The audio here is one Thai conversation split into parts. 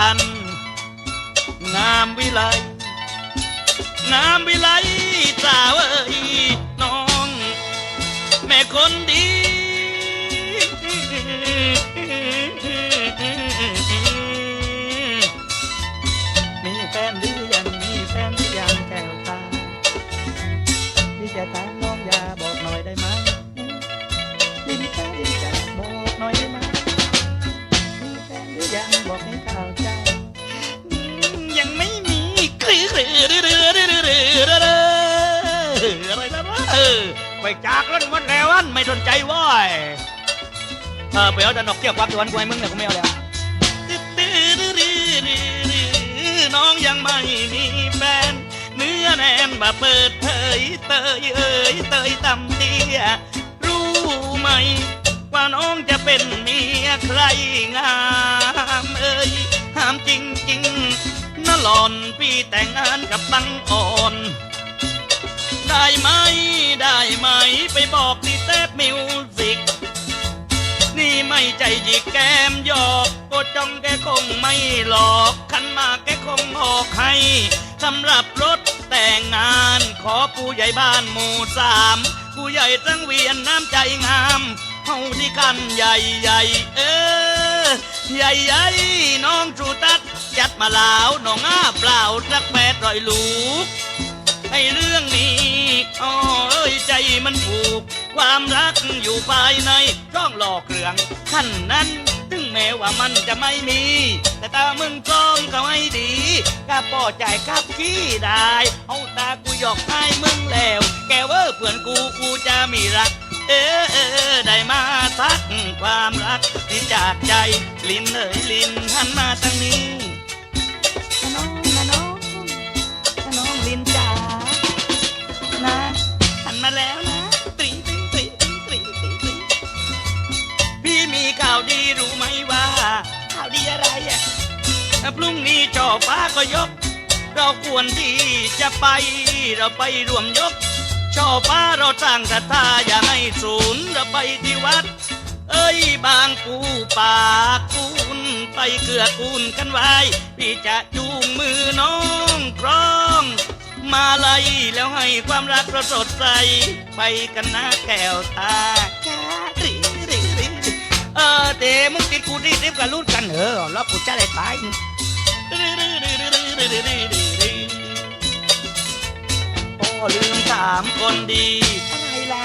คัญ งามวิไลงามวิ จากเล่นหมดแล้วอันไม่สนใจว้ยเออไปเอาดันดอกเกี่ยวกับตัวนกูให้มึงเนี่ยกูไม่เอาแล้วน้องยังไม่มีแฟนเนื้อแนนมาเปิดเผยเตยเอ่ยเตยตำเตียรู้ไหม ว่าน้องจะเป็นเมียใครงามเอ่ยห้ามจริงจริงๆน่าหลอนพี่แต่งงานกับตังอ่อน ได้ไหม ได้ไหม ไปบอกที่เซฟมิวสิก นี่ไม่ใจหยิกแก้มหยอกก็จ้องแกคงไม่หลอกคันมาแกคงออกให้สำหรับรถแต่งงาน ขอผู้ใหญ่บ้านหมู่สามผู้ใหญ่ตั้งเวียนน้ำใจงามเฮาที่กันใหญ่ใหญ่เออ ใหญ่ใหญ่น้องจูตัด จัดมาลาวน้องอ้าเปล่าสักแปดร้อยลูก ไอ้เรื่องนี้อ๋อเอ้ยใจมันผูก ความรักอยู่ภายในช่องหลอกเรืองขั้นนั้น ถึงแม้ว่ามันจะไม่มี แต่ตามึงพร้อมเขาให้ดีกล้าปอจ่ายกับขี้ได้ เอาตากูหยอกให้มึงแล้ว แกเว่าเพื่อนกูกูจะมีรัก เออเออได้มาทักความรักที่จากใจ ลินเอ๋ยลินหันมาทางนี้าวดีรู้ไหมว่าข่าวดีอะไรอะพรุ่งนี้จอฟ้าก็ยก เราควรที่จะไป เราไปรวมยกช่อฟ้าเราสร้างศรัทธาอย่าให้ศูนเราไปที่วัด เอ้ยบางปูปากคูนไปเกือกูลกันไว้พี่จะจูงมือน้องครองมาเลยแล้วให้ความรักเราสดใส ไปกันนะแก้วตาจ้าริริริ เออเตมึงติดกูรีบๆกันรุ่นกันเออแล้วกูจะได้ตายโอ้ลืมถามคนดีอะไรล่ะ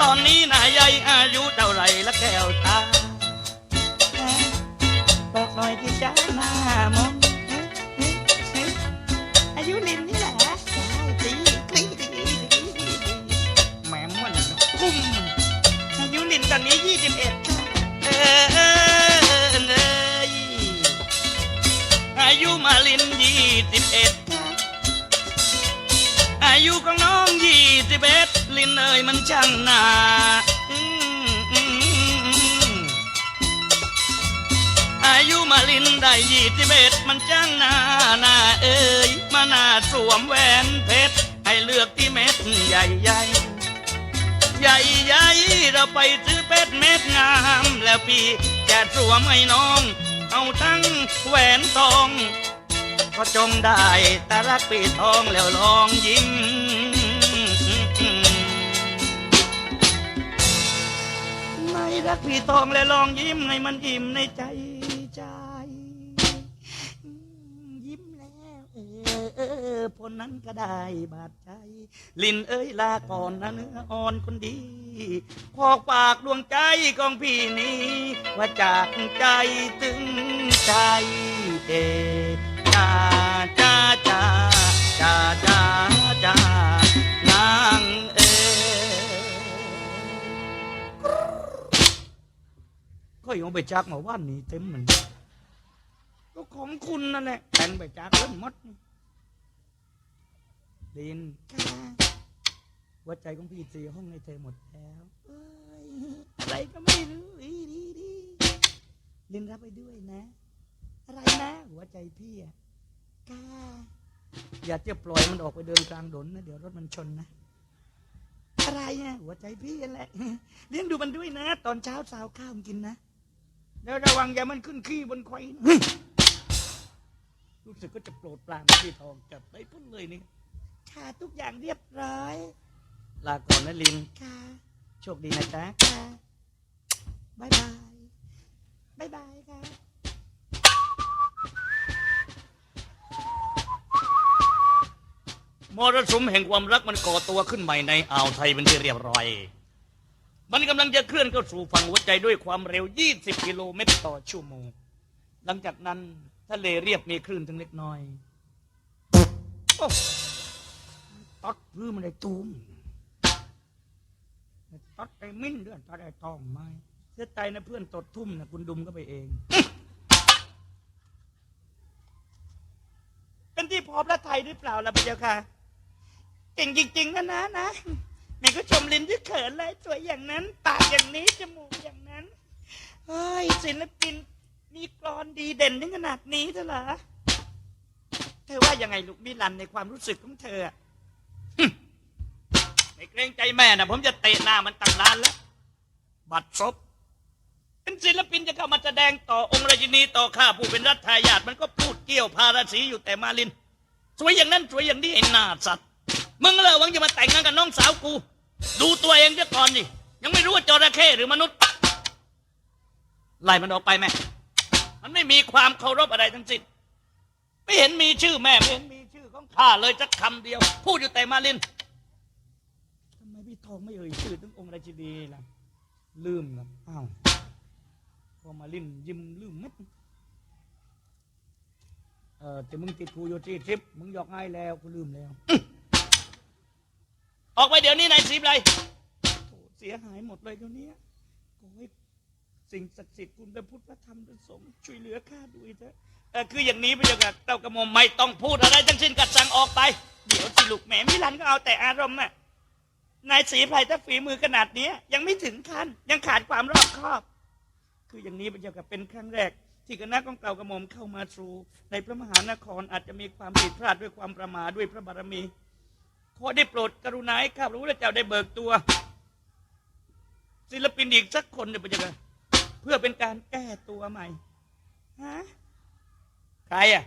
ตอนนี้นายใหญ่อายุเท่าไหรละแก้วตาบอกหน่อยที่จ้าหน้ามองอายุลินนี่แหละตีกรีดแหมมันคุ้มอายุลินตอนนี้ยี่สิบเอ็ด ยุมาลินยี่สิบเอ็ดอายุของน้องยี่สิบเอ็ดลินเอ่ยมันช่างหนาอายุมาลินได้ยี่สิบเอ็ดมันช่างหนาหนาเอ่ยมาหนาสวมแหวนเพชรให้เลือกที่เม็ดใหญ่ใหญ่ใหญ่ใหญ่เราไปซื้อเพชรเม็ดงาม แล้วพี่จะสวมให้น้อง เอาทั้งแหวนทอง ก็จงได้แต่รักปีทองแล้วลองยิ้ม ไม่รักปีทองแล้วลองยิ้มให้มันอิ่มในใจ ออผลนั้นก็ได้บาดใจ ลินเอ้ยลาก่อนนะเนื้ออ่อนคนดี ขอกปากดวงใจของพี่นี้ ว่าจากใจถึงใจเอจ้าจ้าจ้าจ้าจ้าจ้านางเอก็ยังไปจักมาว่านนี้เต็มเหมือนก็ของคุณนั่นแหละแต่งไปจักเล่นมดนี่ ลินหัวใจของพี่สี่ห้องในเธอหมดแล้วเอ้ยอะไรก็ไม่รู้อีดีดีลินรับไปด้วยนะ อะไรนะ หัวใจพี่อะกล้าอย่าจะปล่อยมันออกไปเดินกลางถนนนะ เดี๋ยวรถมันชนนะ อะไรอะหัวใจพี่นั่นแหละเลี้ยงดูมันด้วยนะ ตอนเช้าสาวข้าวมันกินนะ แล้วระวังอย่ามันขึ้นขี้บนควายนะเฮ้ยสึกก็จะโปรดปรานพี่ทองจับได้พุ่นเลยนี่ ค่ะทุกอย่างเรียบร้อย ลาก่อนนะลิน ค่ะโชคดีนะจ๊ะ ค่ะบายบายบายบายค่ะมรสุมแห่งความรักมันก่อตัวขึ้นใหม่ในอ่าวไทยเป็นที่เรียบร้อย มันกำลังจะเคลื่อนเข้าสู่ฝั่งหัวใจด้วยความเร็ว 20 กิโลเมตรต่อชั่วโมง หลังจากนั้นทะเลเรียบมีคลื่นถึงเล็กน้อย โอ้ ตัดพื้นมันได้ตูมตัดไอ้มิ้นเดือนตัดไอ้ตองไม้เสียใจนะเพื่อนตดทุ่มนะคุณดุมก็ไปเอง เป็นที่พอพระไทยหรือเปล่าล่ะพระเจ้าค่ะเก่งจริงๆนะนะนะแม่ก็ชมลินที่เขินเลยสวยอย่างนั้น ปากอย่างนี้จมูกอย่างนั้นเฮ้ยศิลปินมีกรอนดีเด่นถึงขนาดนี้เถอะเหรอเธอว่ายังไงลูกมิลันในความรู้สึกของเธอ ไม่เกรงใจแม่นะผมจะเตะหน้ามันตั้งนานแล้ว บัตรซบเป็นศิลปินจะเข้ามาแสดงต่อองค์ราชินีต่อข้าผู้เป็นรัฐทายาทมันก็พูดเกี่ยวพาราศีอยู่แต่มาลิน สวยอย่างนั้นสวยอย่างนี้ไอ้หน้าสัตว์มึงเลยหวังจะมาแต่งงานกับน้องสาวกู ดูตัวเองเสียก่อนดิยังไม่รู้ว่าจระเข้หรือมนุษย์ไล่มันออกไปแม่ มันไม่มีความเคารพอะไรทั้งสิ้นไม่เห็นมีชื่อแม่ไม่เห็นมี ของข้าเลยสักคำเดียว พูดอยู่แต่มาลินทำไมพี่ทองไม่เอ่ยชื่อถึงองค์ราชินีล่ะ ลืมครับอ้าวพอมาลินยิ้มลืมเม็ดเออแต่มึงติดกูอยู่ที่ทริปมึงหยอกง่ายแล้วกูลืมแล้ว ออกไปเดี๋ยวนี้นายสีไรโถเสียหายหมดเลยเดี๋ยวนี้ขอให้สิ่งศักดิ์สิทธิ์คุณพระพุทธพระธรรมพระสงฆ์ช่วยเหลือข้าด้วยเถอะ เออคืออย่างนี้พระเจ้าค่ะเต้ากระหม่อมไม่ต้องพูดอะไรทั้งสิ้นกัดสั่งออกไป เดี๋ยวสิลูกแหมมิลันก็เอาแต่อารมณ์น่ะนายสีไพรถ้าฝีมือขนาดเนี้ยยังไม่ถึงขั้นยังขาดความรอบคอบ คืออย่างนี้พระเจ้าค่ะเป็นครั้งแรก ที่คณะของเก่ากระหม่อมเข้ามาสู่ในพระมหานครอาจจะมีความผิดพลาดด้วยความประมาทด้วยพระบารมีขอได้โปรดกรุณาให้ข้าพระพุทธเจ้าได้เบิกตัว ศิลปินอีกสักคนเนี่ยพระเจ้าค่ะเพื่อเป็นการแก้ตัวใหม่ฮะ รอะ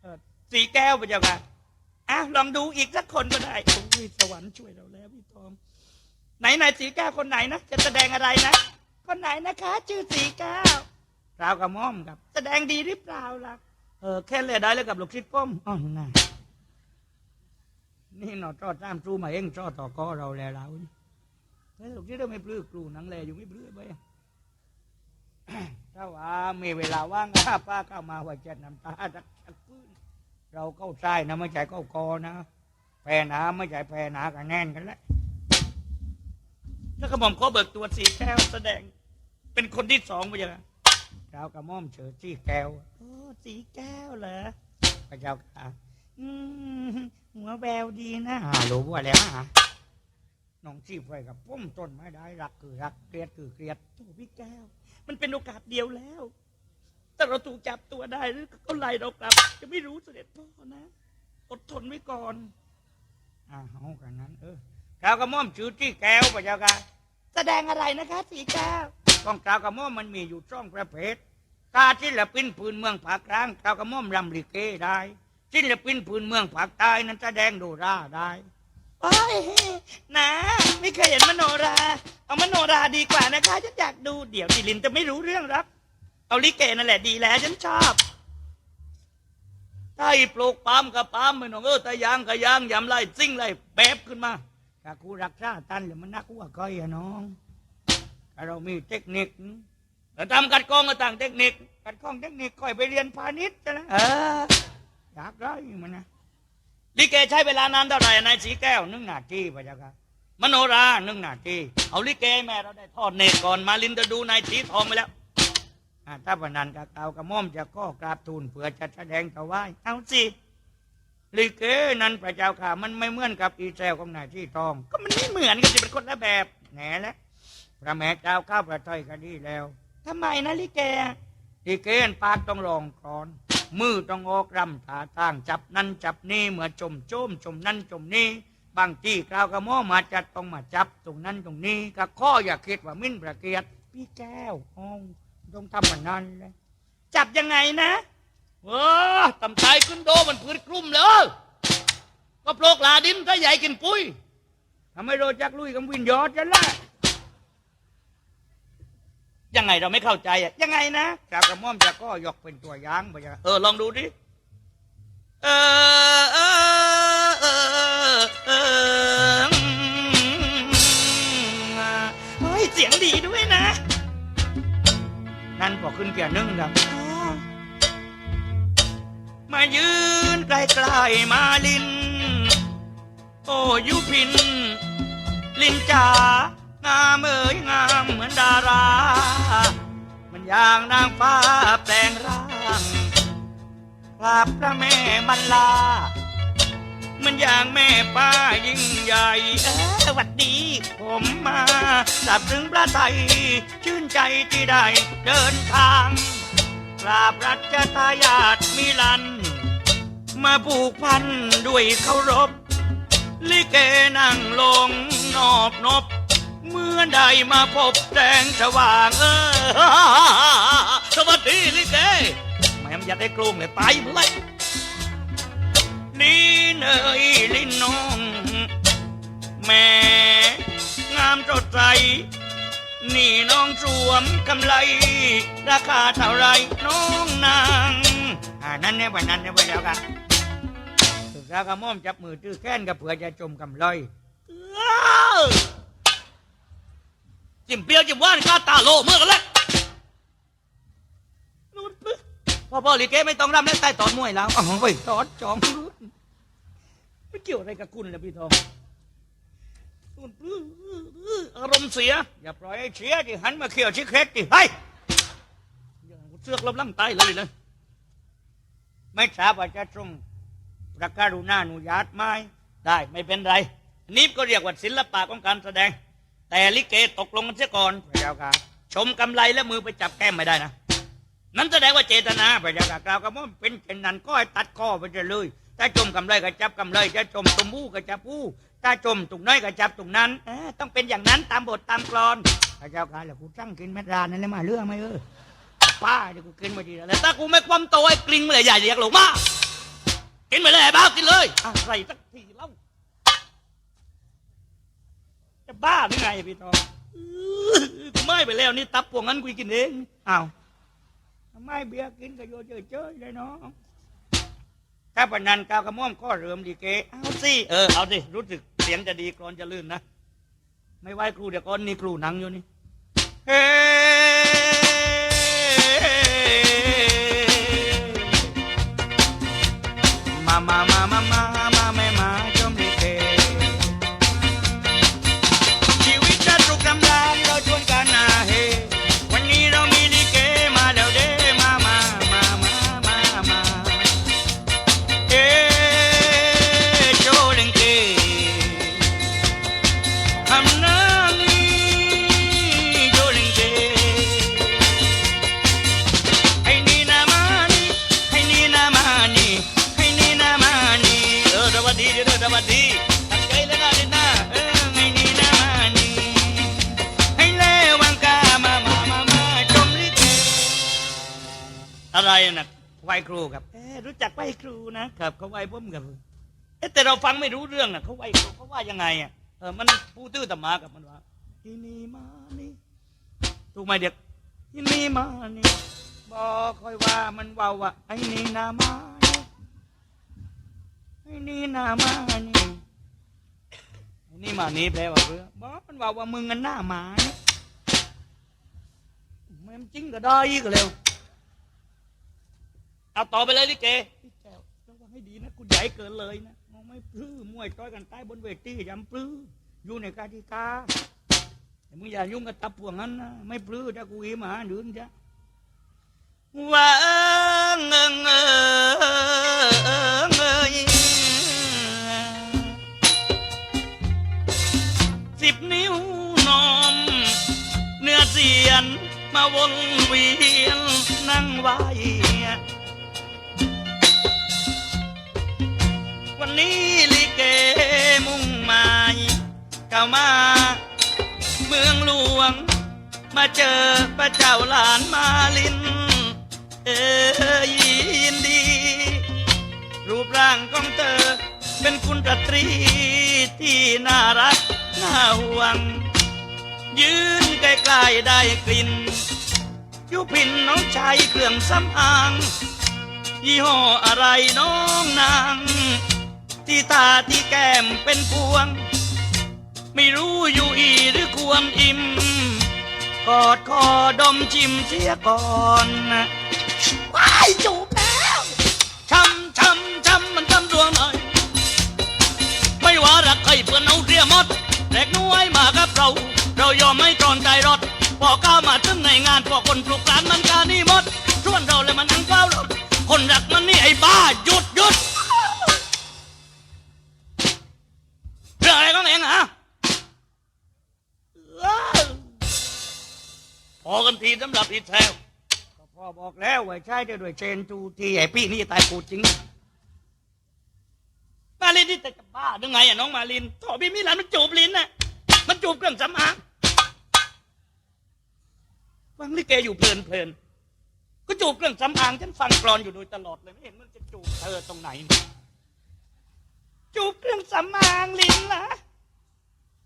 เออสีแก้วพระเจ้าค่ะอะลองดูอีกสักคนก็ได้โอ้ยสวรรค์ช่วยเราแล้วพี่ทองไหนไหนสีแก้วคนไหนนะจะแสดงอะไรนะคนไหนนะคะ ชื่อสีแก้วราวกับม่อมครับ แสดงดีหรือเปล่าล่ะเออแค่เล่ได้แล้วกับลูกชิดป้อมอ๋อน่ะนี่นอจอดตามครูมาเองจอดต่อกอเราแล้วเรานี่เฮ้ยลูกที่เราไม่ปลื้อครูหนังแลอยู่ไม่ปลื้อไป ถ้าว่ามีเวลาว่างข้าป้าเข้ามาว่าจะน้ำตาจักจักพื้นเราเข้าใจนะไม่ใช่เข้ากอนะแพรหนาไม่ใช่แพรหนากันแน่นกันแล้วแล้วกระหม่อมขอเบิกตัวสีแก้วแสดง เป็นคนที่สองไปยังเรากระหม่อมเชิญสีแก้วโอ้สีแก้วเหรอพระเจ้าค่ะอืมหัวแววดีนะฮะรู้ว่าแล้วฮะ น้องชีพไว้กับพุ่มต้นไม้ได้รักคือรักเกลียดคือเกลียดโถพี่แก้ว มันเป็นโอกาสเดียวแล้ว แต่เราถูกจับตัวได้หรือก็ไล่เรากลับ จะไม่รู้เสด็จพ่อนะ อดทนไว้ก่อนอ่าเอากันนั้น เออก้าวกระม่อมชื่อที่แก้วพระเจ้าค่ะแสดงอะไรนะคะสีแก้วกองกล่าวกระม่อมมันมีอยู่ช่องประเภทตาที่ละปิ้นปืนเมืองภาคกลางกล่าวกระม่อมรำลิเกได้ศิลปินพื้นเมืองภาคใต้นั้นแสดงโดราได้ โอ้ยนะไม่เคยเห็นมโนรา เอามโนราดีกว่านะคะฉันอยากดูเดี๋ยวดิลินจะไม่รู้เรื่องรับ เอาลิเกนั่นแหละดีแล้วฉันชอบถ้าอีปลูกปาล์มกับปาล์มไม่น้องเออตะยางกับยางยำไรซิ่งไรแบบขึ้นมาถ้าครูรักษาตันหรือมันนักว่าก้อยอะน้องถ้าเรามีเทคนิคเราทำกัดกองก็ต่างเทคนิคกัดกองเทคนิคค่อยไปเรียนพาณิชย์จะนะเอออยากได้มันนะ ลิเกใช้เวลานานเท่าไหร่นายสีแก้วนึ่งนาทีพระเจ้าค่ะมโนรานึ่งนาทีเอาลิเกแม่เราได้ทอดเนตรก่อนมาลินจะดูนายสีทองไปแล้วถ้าวันนั้นกับเกากระม่อมจะก็กราบทูลเผื่อจะแสดงถวายเอาสิลิเกนั้นพระเจ้าค่ะ มันไม่เหมือนกับอีแซวของนายที่ทอง ก็มันไม่เหมือนกันจะเป็นคนละแบบแหน่แล้วพระแม่เจ้าข้าวประทัยก็ดีแล้วทำไมนะลิเก ลิเกนปากต้องรองก่อน มือต้องออกรำตาทางจับนั่นจับนี่เหมือนจมโจมจมนั่นจมนี่บางทีกล่าวกระหม่อมาจัดต้องมาจับตรงนั้นตรงนี้ก็ข้ออย่าคิดว่ามิ้นประเกียรติพี่แก้วห้องต้องทำมันนั่นเลยจับยังไงนะโอ้ตำชายขึ้นโดมันพืชกลุ่มเลยก็โปลกลาดินถ้าใหญ่กินปุ้ยทำไมโรจักลุยกับวินยอดจันละ ยังไงเราไม่เข้าใจอะยังไงนะกากระหม่อมจะก็ยกเป็นตัวอย่างไปเออลองดูดิเออเออเออเออเฮ้ยเสียงดีด้วยนะ นั่นพอขึ้นเกียร์หนึ่งดังมายืนใกล้ๆมาลิน โอ้ยุพิน ลินจ๋า งามเอ๋ยงามเหมือนดารา มันอย่างนางฟ้าแปลงร่างกราบพระแม่มันลา มันอย่างแม่ป้ายิ่งใหญ่เออสวัสดีผมมาสับถึงพระไทยชื่นใจที่ได้เดินทางกราบรัชทายาทมิลัน มาผูกพันด้วยเคารพ ลิเกนั่งลงนอบนบ เมื่อใดมาพบแสงสว่างเออสวัสดีลิเกแม่มอยากได้กลุ่มเลยไปเลยนี่เนยลินน้อง แม่งามสดใสนี่น้องสวมกำไร ราคาเท่าไรน้องนางอ่านั่นเนี่ยวันนั้นเนี่ยไปแล้วกันศึกษากระม่อมจับมือตื้อแค้นกับเผื่อจะจมกำไรอ้าว จิ้มเปรี้ยวจิ้มหว่านข้าตาโลเมื่อกันเลยนู่นปึ๊บพ่อพ่อลิเกไม่ต้องรำเล่นใต้ตอนมวยแล้วอ๋อไปตอนจอมรุ่นไม่เกี่ยวอะไรกับคุณเลยพี่ทองอารมณ์เสีย อย่าปล่อยให้เสียที่หันมาเขี่ยวชิเคสดิเฮ้ยอย่าเสือกลำลังตายเลยเลยไม่ทราบว่าจะตรงประกาศนาอนุญาตไหมได้ไม่เป็นไรนี่ก็เรียกว่าศิลปะของการแสดง แต่ลิเกตกลงกันเสียก่อน พระเจ้าค่ะชมกำไรแล้วมือไปจับแก้มไม่ได้นะ นั้นแสดงว่าเจตนาพระเจ้าค่ะกล่าวกับว่าเป็นเช่นนั้นก็ให้ตัดข้อไปเลย ถ้าจมกำไรก็จับกำไรถ้าจมตุ่มมูก็จับมูถ้าจมตุ่งน้อยก็จับตุ่งนั้นเอ้อต้องเป็นอย่างนั้นตามบทตามกลอน พระเจ้าค่ะแล้วกูสั่งกินแม่รานนั่นเลยมาเรื่องไหมเออป้าเดี๋ยวกูกินมาดีแล้วถ้ากูไม่ความโตไอ้กลิ้งมาเลยใหญ่เรียกหลงมากินไปเลยไอ้บ้ากินเลยอะไรสักทีเล่า จะบ้าหรือไงพี่ทองอื้อกูไม่ไปแล้วนี่ตับพวกนั้นกูกินเองอ้าวไม่เบียร์กินก็โยนเจยๆเลยเนาะถ้าปนันกาวกระม่อมก็เริ่มดีเกเอาสิเออเอาสิรู้สึกเสียงจะดีกรอนจะลื่นนะ ไม่ไหวครูเดี๋ยวก่อนนี่ครูหนังอยู่นี่เฮ้ นะครับเขาไหวผมครับเอ๊ะแต่เราฟังไม่รู้เรื่องนะเขาไหวครูเขาว่ายังไงอะเออมันผู้ตื้อตมากับมันว่าที่นี่มานี่ถูกไหมเด็กที่นี่มานี่บอกคอยว่ามันว่าว่าไอ้นี่นามานี่ไอ้นี่นามานี่ไอ้นี่มานี่แปลว่าเรือบอกมันว่าว่ามึงกันหน้าหมานี่แม่งจริงก็ได้ก็เร็วเอาต่อไปเลยลิเกพี่แก้วระวัง ให้ดีนะคุณใหญ่เกินเลยนะมองไม่ปลื้มมวยต้อยกันใต้บนเวทียำปลื้มอยู่ในกาติกาแต่มึงอย่ายุ่งกับตับพวกนั้นนะไม่ปลื้มถ้ากูอีมาหรือจ้ะว่าเงเงเงยสิบนิ้วนอมเนื้อเสียน มาวนเวียนนั่งไว้ นี้ลิเกมุ่งหมายเข้ามา เมืองหลวง มาเจอพระเจ้าหลานมาลิน เออยินดี รูปร่างของเธอ เป็นคุณประตรีที่น่ารัก น่าห่วง ยืนใกล้ๆได้กลิ่นยุพินน้องชายเครื่องสำอางยี่ห้ออะไรน้องนาง ที่ตาที่แก้มเป็นพวง ไม่รู้อยู่อีหรือควรอิ่ม กอดคอดมชิมเสียก่อนนะว้ายจูบแล้วช้ำช้ำช้ำมันช้ำดวงหน่อย ไม่ว่ารักใครเพื่อนเอาเรียหมดแรกน้อยมากับเรา เรายอมไม่ตรอนใจรถพอก้าวมาถึงในงานพอคนปลุกร้านมันกานี่หมดชวนเราเลยมันนั่งเฝ้ารถคนรักมันนี่ไอ้บ้าหยุดหยุด องอะไรของเองฮะเอ้อพอกันทีสำหรับอีแทวก็พ่อบอกแล้วว่าใช้ได้ด้วยเชนจูทีไอ้พี่นี่ตายกูจริง มาลินที่แต่จะบ้าหรือไงอะน้องมาลินโถพี่มิลันมันจูบลิ้นน่ะ มันจูบเครื่องสำอางฟังลิเกอยู่เพลินเพลินๆก็จูบเครื่องสำอางฉันฟังกรอนอยู่โดยตลอดเลยไม่เห็นมันจะจูบเธอตรงไหนนี่จูบเครื่องสำอางลิ้นนะ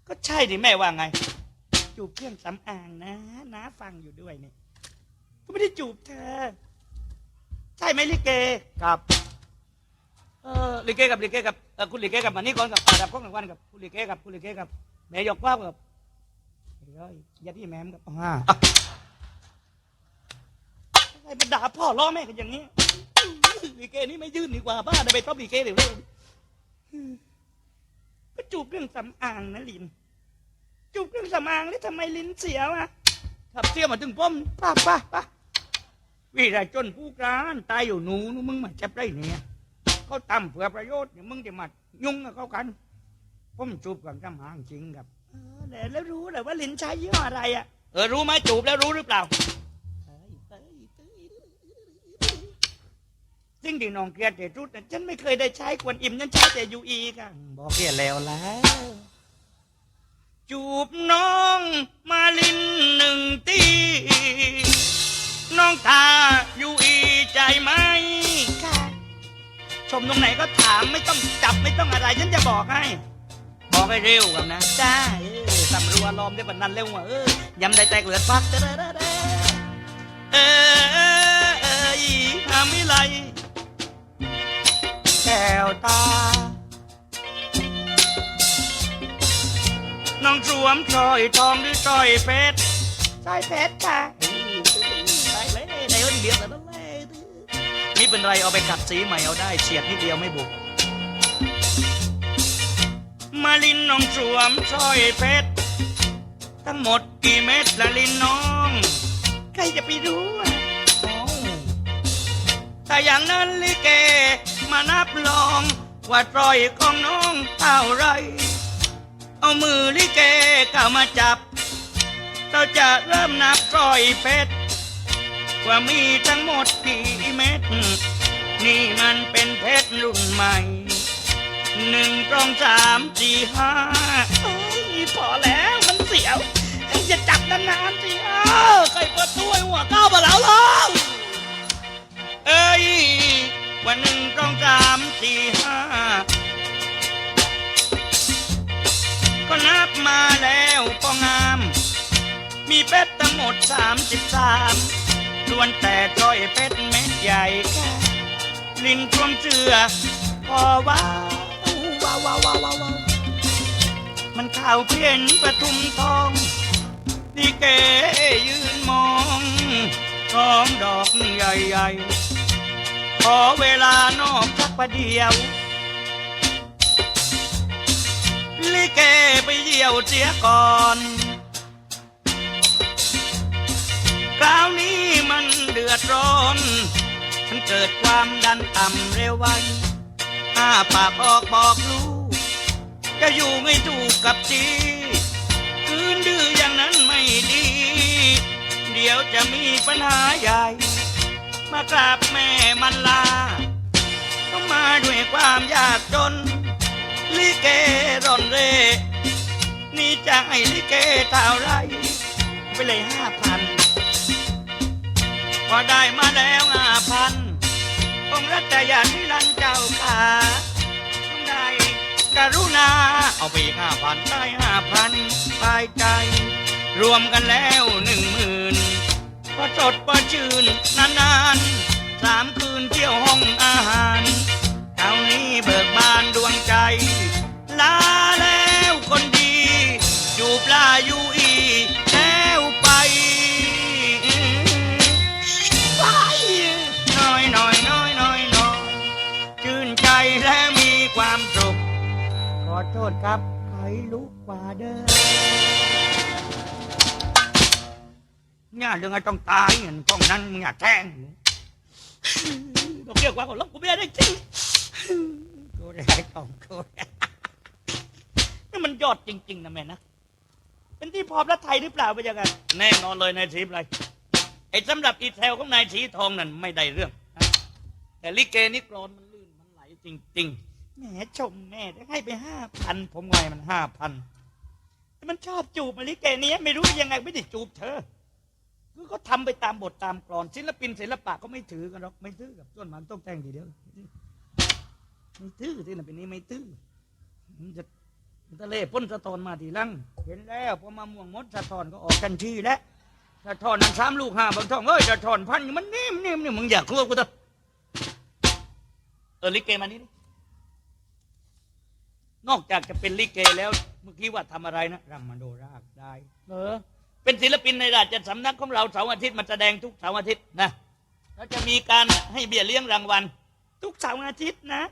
ก็ใช่ดิแม่ว่าไง จูบเครื่องสำอางนะนะฟังอยู่ด้วยเนี่ยก็ไม่ได้จูบเธอ ใช่ไหมลิเก ครับเออลิเกกับลิเกกับเออคุณลิเกกับมานี่ก่อนกับอาดับข้องหนึ่งวันกับคุณลิเกกับคุณลิเกกับแม่ยกว่าบกับเฮ้ยยัดที่แม่มกับอ่าอะไรมาด่าพ่อล้อแม่กันอย่างนี้ลิเกนี่ไม่ยื่นดีกว่าบ้าได้ไปชอบลิเกเดี๋ยวเร็ว ก็จูบเครื่องสำอางนะลิน จูบเครื่องสำอางแล้วทำไมลิ้นเสียวอะขับเสียมาถึงป้อมป้าป้าป้าวิไรจนผู้กรานตายอยู่หนูนูมึงมาจับได้เนี่ยเขาทำเพื่อประโยชน์เนี่ยมึงจะมายุ่งกับเขากันผมจูบกับกำหางจริงครับเออแล้วแล้วรู้เลยว่าลิ้นใช้ยี่ห้ออะไรอะเออรู้ไหมจูบแล้วรู้หรือเปล่าเอ้ยเอ้ยเอ้ย สิ่งที่น้องเกลียดที่สุดน่ะฉันไม่เคยได้ใช้กวนอิ่มฉันใช้แต่ยูอีกันบอกเกลียดแล้วแล้ว จูบน้องมาลินหนึ่งตีน้องตายูอีใจไหมค่ะ ชมตรงไหนก็ถามไม่ต้องจับไม่ต้องอะไร ฉันจะบอกให้ บอกให้เร็วกันนะจ้าเออตำรัวลอมได้บันนั้นเร็วว่ะเออยำได้แตกเหลือดฟักเด้อเด้อเด้อเด้อเออเออเอออีหามิไลแก้ วตา น้องสวมสร้อยทองหรือสร้อยเพชรสร้อยเพชรค่ะไปเลยในคนเดียวแต่นั่นแหละนี่เป็นไรเอาไปขัดสีใหม่เอาได้เฉียดนิดเดียวไม่บุกมาลินน้องสวมสร้อยเพชรทั้งหมดกี่เม็ดละลินน้อง ใครจะไปรู้อะถ้าอย่างนั้นลิเก มานับลอง ว่าสร้อยของน้องเท่าไร เอามือลิเกเข้ามาจับ เราจะเริ่มนับสร้อยเพชรว่ามีทั้งหมดกี่เม็ด นี่มันเป็นเพชรรุ่นใหม่หนึ่งตรองสามสี่ห้าเอ้ยพอแล้วมันเสียวอย่าจับนานๆสิเอ้าใครเปิดตู้ให้หัวก้าวมาแล้วล่ะเอ้ย วันหนึ่งตรองสามสี่ห้าก็นับมาแล้วก็งาม มีเพชรทั้งหมดสามสิบสามล้วนแต่จ้อยเพชรเม็ดใหญ่แค่ลิ้นท่วมเจือพอว้าวว้าวว้าวว้าวว้าวว้าวมันข่าวเพี้ยนประทุมทองดีเกยืนมองท้องดอกใหญ่ๆ ขอเวลานอกสักประเดียว ลิเกไปเยี่ยวเสียก่อนคราวนี้มันเดือดร้อนมันเกิดความดันต่ำเร็วไวอ้าปากออกบอกลูก จะอยู่ไม่ถูกกับจีคืนดื้ออย่างนั้นไม่ดี เดี๋ยวจะมีปัญหาใหญ่ มากราบแม่มันลา ต้องมาด้วยความยากจน ลิเกร่อนเร่นี่จะให้ลิเกเท่าไร ไปเลยห้าพันพอได้มาแล้วห้าพันองค์รัตยานิรันเจ้าขาต้องได้กรุณา เอาไปห้าพันได้ห้าพันตายใจ รวมกันแล้วหนึ่งม พอสดพอชื่นนานๆสามคืนเที่ยวห้องอาหารคราวนี้เบิกบานดวงใจ ลาแล้วคนดี อยู่ปลาอยู่อีแล้วไปไปน้อยน้อยน้อยน้อยน้อยชื่นใจและมีความสุขขอโทษครับใครลุกกว่าเด้อ เนี่ยเรื่องไอ้ต้องตายเงินพวกนั้นมึงอย่าแจ้งต้องเรียกว่าคนลบกูไม่ได้จริงกูได้ของกูนี่มันยอดจริง ๆนะแม่นะเป็นที่พอพระไทยหรือเปล่าไปยังไงแน่นอนเลยนายสีไรไอ้สำหรับอีเทลของนายสีทองนั่นไม่ได้เรื่องแต่ลิเกนี่กรอนมันลื่นมันไหลจริง ๆแหมชมแม่ได้ให้ไปห้าพันผมไงมันห้าพันแต่มันชอบจูบมาลิเกเนี้ยไม่รู้ยังไงไม่ได้จูบเธอ คือเขาทำไปตามบทตามกรอน ศิลปินศิลปะก็ไม่ถือกันหรอกไม่ถือกับส่วนมันต้องแต่งทีเดียวไม่ถือที่นั่นเป็นนี้ไม่ถือมันจะมันทะเลพ้นสะทอนมาทีลังเห็นแล้วพอมาม่วงมดสะทอนก็ออกกันทีแล้วสะทอนนั้นสามลูกห้าบางท่องเอ้ยสะทอนพันมันนิ่มนิ่มนี่มึงอยากรู้กูเถอะเออลิเกมานี่นอกจากจะเป็นลิเกแล้ว เมื่อกี้ว่าทำอะไรนะรำมโนราชได้ เออ เป็นศิลปินในราชสำนักของเราเสาร์อาทิตย์มาแสดงทุกเสาร์อาทิตย์นะแล้วจะมีการให้เบี้ยเลี้ยงรางวัล ทุกเสาร์อาทิตย์นะ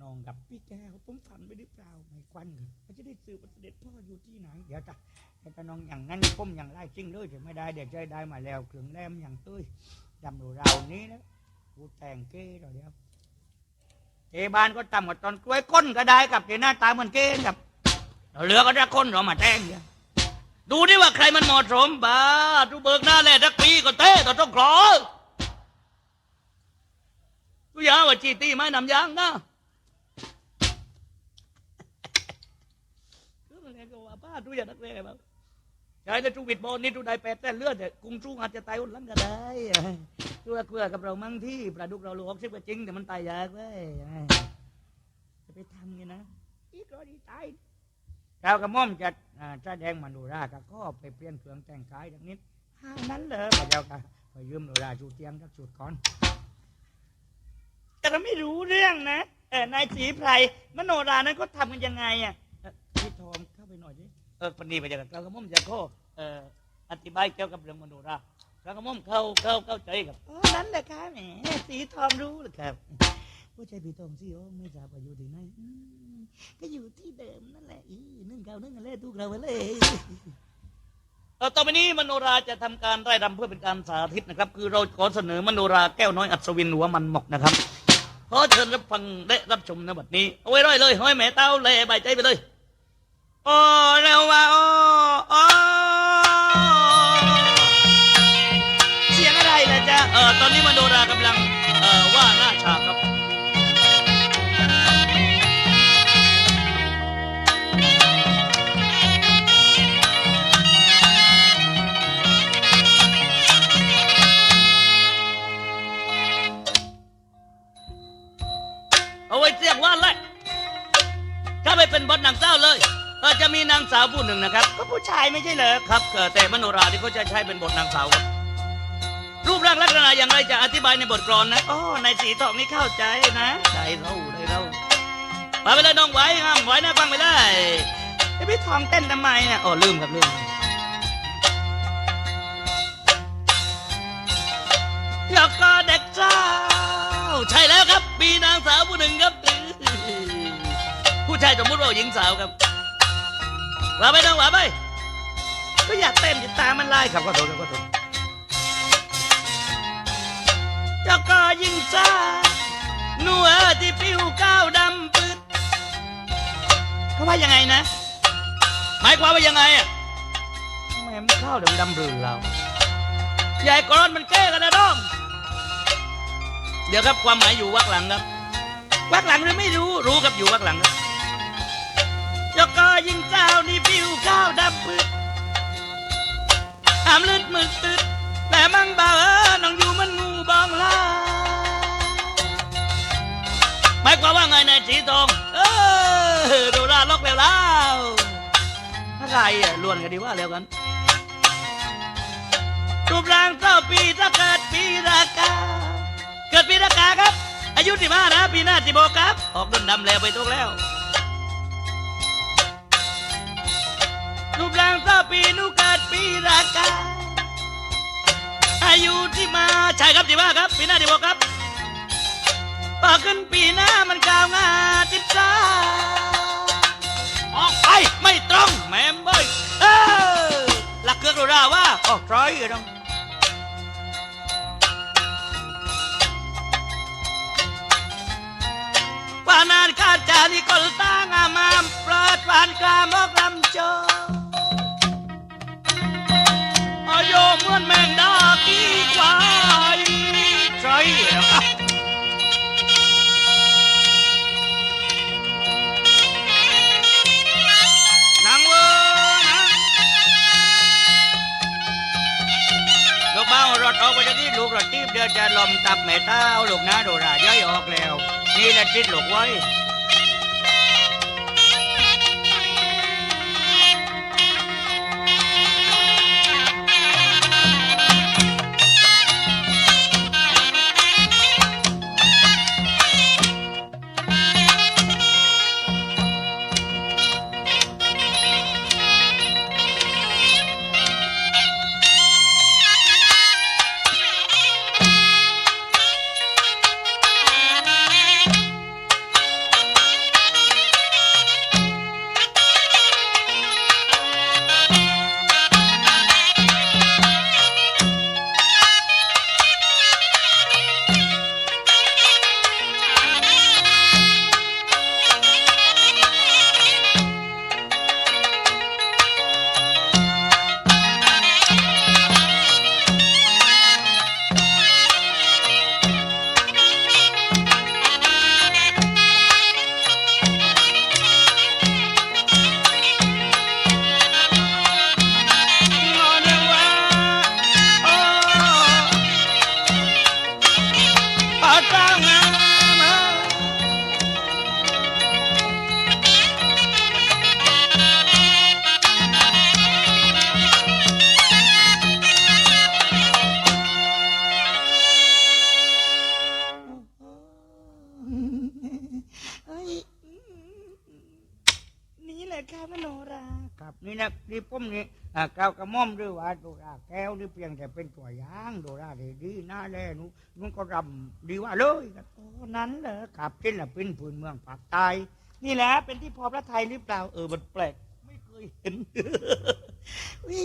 น้องกับพี่แก้วผมฝันไปหรือเปล่าไม่ควันเขาจะได้สืบว่าเสด็จพ่ออยู่ที่ไหนเดี๋ยวจ้ะแต่ถ้าน้องอย่างนั้นผมอย่างไล่จริงเลยจะไม่ได้เดี๋ยวจะได้มาแล้วเครื่องแรมอย่างตุ้ยดำรูเรานี้นะกูแต่งเก้เราเดียวเทบานก็ต่ำกว่าตอนกล้วยก้นก็ได้กับเทหน้าตาเหมือนเกณฑ์กับ เหลือก็จะก้นเรามาแจ้งเนี่ย ดูดิว่าใครมันเหมาะสมบ้าดูเบิกหน้าแหละทักปีก็เต้ต่อต้องขอดูยาว่าจีตีไม้นำยางนะคือมันเรียกว่าป้าดูอย่านักเลงไงบ้างใช่แต่จูบิดบอลนี่ดูได้แปดแต่เลือดแต่กรุงจูอาจจะตายอุ่นหลังก็ได้ดูว่าเกลือกับเรามั่งที่ปลาดุกเราลูกออกซิบก็จริงแต่มันตายยากเว้ยจะไปทำไงนะอีกรอดีตายเรากับม่อมจะ แสดงมโนรากับก็ไปเปลี่ยนเครื่องแต่งกายดังนี้ห้านั้นเลยพระเจ้าค่ะไปยืมโนราจูเตียงสักชุดก่อน แต่เราไม่รู้เรื่องนะเอนายสีไพรมโนรานั้นเขาทำกันยังไงอะพี่ทองเข้าไปหน่อยดิเออปนีไปจากเรากับม่อมจะข้อเอ่ออธิบายเกี่ยวกับเรื่องมโนราเรากับม่อมเข้าเข้าเข้าใจกับนั้นแหละค่ะแหมสีทองรู้เลยครับ ผู้ชายผีทองสิโอไม่ทราบว่าอยู่ที่ไหนอืมก็อยู่ที่เดิมนั่นแหละอีนึ่งเก่านึ่งอะไรทุกเราไปเลยเออต่อไปนี้มโนราจะทำการไร่รำเพื่อเป็นการสาธิตนะครับ คือเราขอเสนอมโนราแก้วน้อยอัศวินหัวมันหมกนะครับขอเชิญรับฟังและรับชมในบัดนี้เอาไว้ร้อยเลยห้อยแม่เต้าเล่ใบใจไปเลยโอ้เร็วว่าโอ้โอ้เสียงอะไรนะจ๊ะเออตอนนี้มโนรากำลังาไปเป็นบทนางสาวเลยเออจะมีนางสาวผู้หนึ่งนะครับ ก็ผู้ชายไม่ใช่เหรอครับเออแต่มโนราที่เขาจะใช้เป็นบทนางสาวครับรูปร่างลักษณะอย่างไรจะอธิบายในบทกลอนนะอ๋อนายสีทองนี่เข้าใจนะได้เท่าได้เท่าไปไปเลยน้องไว้ห้ามไว้นะฟังไปได้ไอ้พี่ทองเต้นทำไมนะอ๋อลืมครับลืมอยากกอดเด็กเจ้า ใช่แล้วครับ มีนางสาวผู้หนึ่งครับผู้ ชายสมมติว่าหญิงสาวครับว่าไปน้องว่าไปก็อยากเต้นจะตามมันไล่ครับก็โดนก็โดนเจ้าก็ยิงซาหนัวที่ผิวก้าวดำปืดเขาว่ายังไงนะ หมายความว่ายังไงอะแม่มันข้าวดำดำๆบลืนเราใหญ่กรอนมันแก้กันนะน้องเดี๋ยวครับความหมายอยู่วักหลังครับวักหลังหรือไม่รู้รู้ครับอยู่วักหลังครับ ยกก็ยิงเจ้านี่ผิวข้าวดำปืดหามลืดมึกตึดแต่มั่งบ่าเออน้องอยู่มันงูบองลาหมายความว่าไงนายสีทอง เอออโดราล็อกแล้วแล้วอะไรอะล้วนกันดีว่าแล้วกันรูปร่างเท่าปีถ้าเกิดปีรากา เกิดปีรากาครับ อายุสิบห้านะปีหน้าสิบหกครับ ออกดนดำแล้วไปทุกแล้ว รูปร่างเท่าปีนูเกิดปีรากาอายุที่มาใช่ครับสิบห้าครับ ปีหน้าสิบหกครับต่อขึ้นปีหน้ามันกาวงาจิตจ้าออกไปไม่ตรงแม่มเบยเออหลักเกือกเราด่าว่าออกร้อยอยู่ตรงปานานข้าจาริกลตางามามปลอดปานกลามอกลำโจ ใช่ครับนังเวอนะลูกเบ้ารถออกไปจากที่ลูกรถตีบเดือจะลมตับแม่เต้าลูกนะโดราย่อยออกแล้ว นี่แหละทิดลูกไว้ นี่นะนี่ปุ้มนี่อ่าก้าวกระหม่อมหรือว่าโดราแก้วนี่เพียงแต่เป็นตัวอย่างโดราดีดีหน้าแลหนูนุ่นก็รำดีว่าเลยครับโอ้นั้นเหรอครับศิลปินพื้นเมืองภาคใต้นี่แหละเป็นที่พอพระไทยหรือเปล่าเออมันแปลกไม่เคยเห็นวิ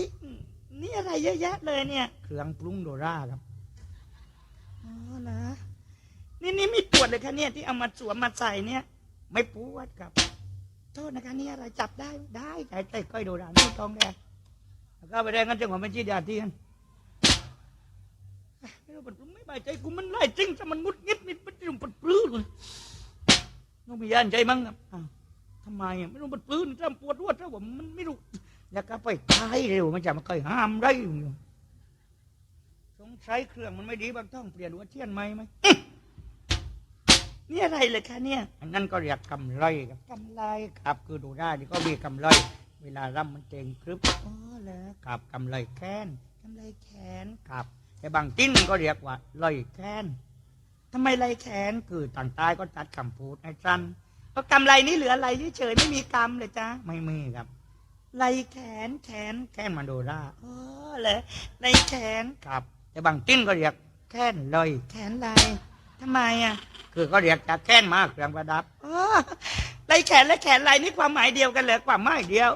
นี่อะไรเยอะแยะเลยเนี่ย เครื่องปรุงโดราครับอ๋อนะนี่นี่ไม่ปวดเลยคะเนี่ยที่เอามาสวมมาใส่เนี่ย ไม่ปวดครับ โทษนะคะนี่อะไรจับได้ได้ใจใจก้อยโดรานี่ทองแดงแล้วก็ไปได้งั้นจังหวะมันชี้ดาที่นไม่รู้มันไม่บายใจกูมันไล่จริงแต่มันงุดงิดนิดมันจะมันปลื้มเลยน้องมียานใจมั้งครับทำไมอะไม่รู้มันปลื้มจำปวดรวดแล้วผมมันไม่รู้แล้วก็ไปตายเร็วมันจะมาเคยห้ามได้อยู่สงสัยเครื่องมันไม่ดีบางต้องเปลี่ยนหัวเทียนใหม่ไหม นี่อะไรเลยคะเนี่ย อันนั้นก็เรียกกำไรครับกำไรครับคือดูได้นี่ก็มีกำไรเวลาร่ำมันเจงครึบอ๋อเหรอครับกำไรแค้นกำไรแขนครับ แต่บางติ้นก็เรียกว่าลอยแค้นทำไมไรแขนคือต่างใต้ก็ตัดคำพูดให้สั้นก็กำไรนี่เหลืออะไรเฉยๆไม่มีกรรมเลยจ้าไม่มีครับไรแขนแขนแค้นมาโดราอ๋อเหรอไรแขนครับ แต่บางติ้นก็เรียกแค้นลอยแขนไร ทำไมอะคือก็เรียกจากแค้นมากเครื่องประดับอ๋อไรแขนและแขนไรนี่ความหมายเดียวกันเหรอความหมายเดียว